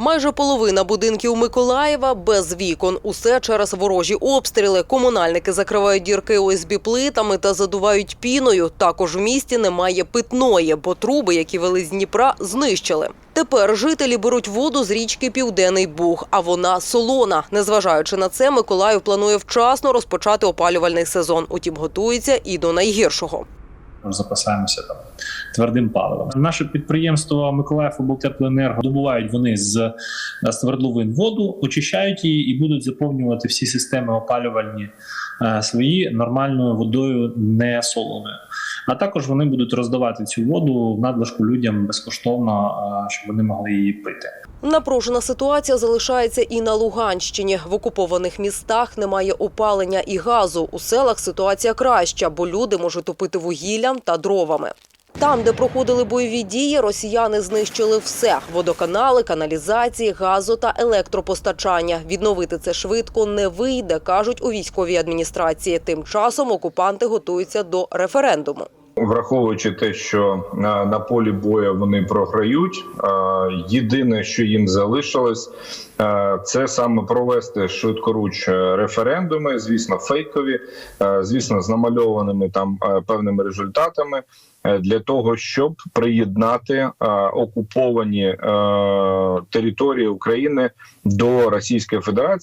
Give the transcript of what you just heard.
Майже половина будинків Миколаєва без вікон. Усе через ворожі обстріли. Комунальники закривають дірки ОСБ плитами та задувають піною. Також в місті немає питної, бо труби, які вели з Дніпра, знищили. Тепер жителі беруть воду з річки Південний Буг, а вона солона. Незважаючи на це, Миколаїв планує вчасно розпочати опалювальний сезон. Утім, готується і до найгіршого. Запасаємося там твердим паливом. Наше підприємство Миколаїв облтеплоенерго добувають вони з е, свердловин воду, очищають її і будуть заповнювати всі системи опалювальні е, свої нормальною водою, не солоною. А також вони будуть роздавати цю воду в надлишку людям безкоштовно, щоб вони могли її пити. Напружена ситуація залишається і на Луганщині. В окупованих містах немає опалення і газу. У селах ситуація краща, бо люди можуть топити вугіллям та дровами. Там, де проходили бойові дії, росіяни знищили все: водоканали, каналізації, газу та електропостачання. Відновити це швидко не вийде, кажуть у військовій адміністрації. Тим часом окупанти готуються до референдуму. Враховуючи те, що на, полі бою вони програють, е, єдине, що їм залишилось, е, це саме провести швидкоруч референдуми, звісно, фейкові, е, звісно, з намальованими там е, певними результатами. е, Для того щоб приєднати е, окуповані е, території України до Російської Федерації.